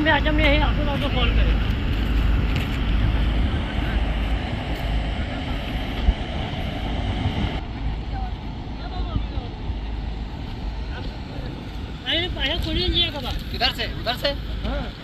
कारण मैं आज हमने यही आपको आपको कॉल करें किधर से उधर से हाँ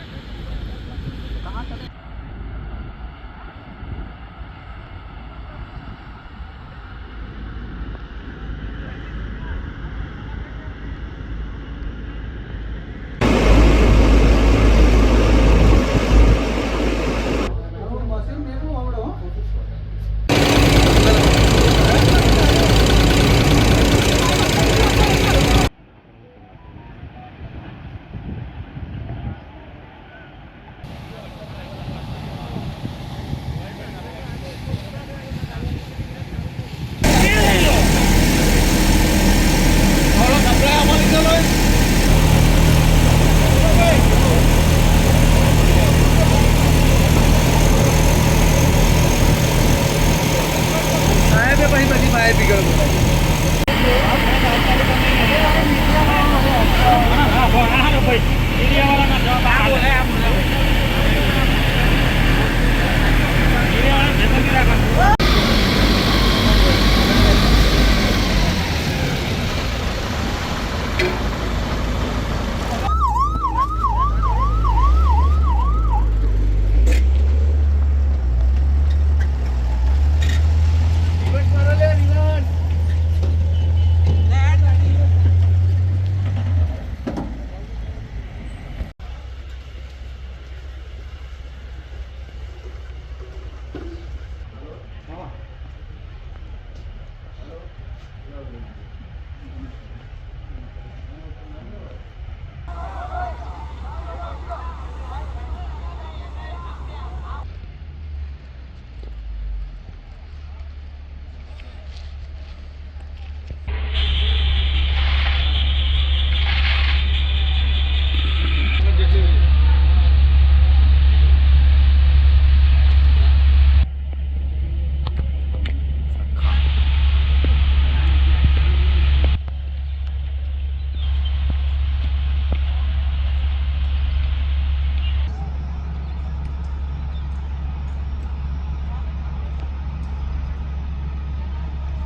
પછી બધી માહિતી કરો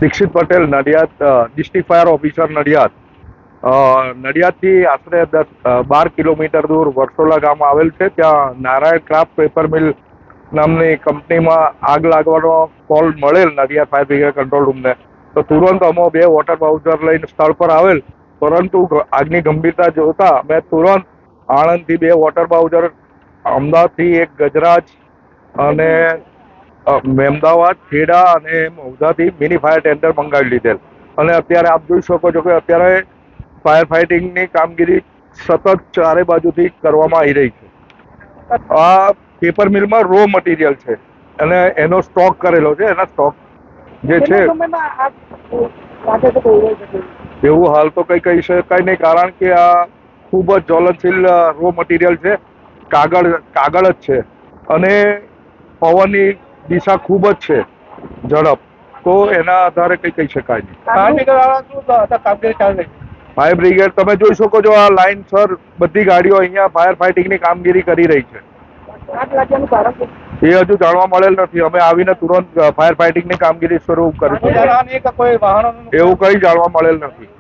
Dikshit Patel, Nadiad district fire officer Nadiad. નડિયાદથી આશરે દસ બાર કિલોમીટર દૂર વરસોલા ગામ આવેલ છે. ત્યાં નારાયણ ક્રાફ્ટ પેપર મિલ નામની કંપનીમાં આગ લાગવાનો કોલ મળેલ નડિયાદ ફાયર બ્રિગેડ કંટ્રોલ રૂમને. તો તુરંત અમે બે વોટર બાઉઝર લઈને સ્થળ પર આવેલ. પરંતુ આગની ગંભીરતા જોતા અમે તુરંત આણંદથી બે વોટર બાઉઝર અમદાવાદથી એક ગજરાજ અને અ, મહેમદાવાદ ખેડા અને મૌધાથી મિની ફાયર ટેન્ડર મંગાવી લીધેલ. અને અત્યારે આપ જોઈ શકો છો કે અત્યારે ફાયર ફાઇટિંગની કામગીરી સતત ચારે બાજુથી કરવામાં આવી રહી છે. આ પેપર મિલમાં રો મટીરિયલ છે. અને એનો સ્ટોક કરેલો છે એના સ્ટોક જે છે. એવું હાલ તો કંઈ કહી શકાય નહીં કારણ કે આ ખૂબ જ જ્વલનશીલ રો મટીરિયલ છે. કાગળ કાગળ જ છે. અને પવનની દિશા ખૂબ જ છે ઝડપ. તો એના આધારે કંઈ કહી શકાય નહીં. ફાયર બ્રિગેડ તમે જોઈ શકો છો આ લાઈન સર બધી ગાડીઓ અહીંયા ફાયર ફાઇટિંગની કામગીરી કરી રહી છે. એ હજુ જાણવા મળેલ નથી. અમે આવીને તુરંત ફાયર ફાઇટિંગની કામગીરી શરૂ કરી કોઈ એવું કંઈ જાણવા મળેલ નથી.